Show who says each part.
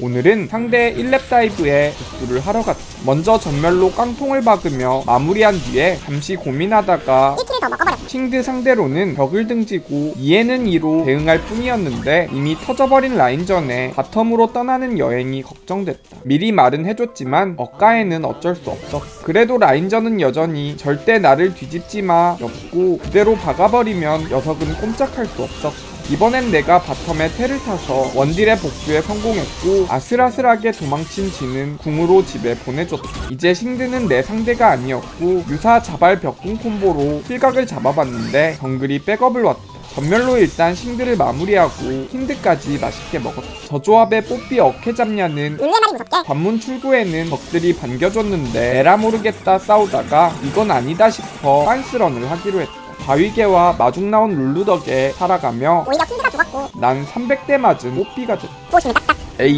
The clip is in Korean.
Speaker 1: 오늘은 상대 1렙 다이브에 복수를 하러 갔다. 먼저 전멸로 깡통을 박으며 마무리한 뒤에 잠시 고민하다가
Speaker 2: 1킬을 더 먹어버렸어.
Speaker 1: 킹드 상대로는 벽을 등지고 2에는 2로 대응할 뿐이었는데 이미 터져버린 라인전에 바텀으로 떠나는 여행이 걱정됐다. 미리 말은 해줬지만 억가에는 어쩔 수 없었어. 그래도 라인전은 여전히 절대 나를 뒤집지 마 였고 그대로 박아버리면 녀석은 꼼짝할 수 없었어. 이번엔 내가 바텀에 테를 타서 원딜의 복수에 성공했고 아슬아슬하게 도망친 지는 궁으로 집에 보내줬다. 이제 싱드는 내 상대가 아니었고 유사 자발 벽궁 콤보로 킬각을 잡아봤는데 정글이 백업을 왔다. 전멸로 일단 싱드를 마무리하고 힌드까지 맛있게 먹었다. 저 조합의 뽀삐 어케 잡냐는
Speaker 2: 무섭게.
Speaker 1: 관문 출구에는 적들이 반겨줬는데 에라 모르겠다 싸우다가 이건 아니다 싶어 빤스런을 하기로 했다. 바위개와 마중 나온 룰루 덕에 살아가며
Speaker 2: 오히려 킹드가 죽었고
Speaker 1: 난 300대 맞은 뽀삐가 됐다.
Speaker 2: 보시면 딱딱.
Speaker 1: 에이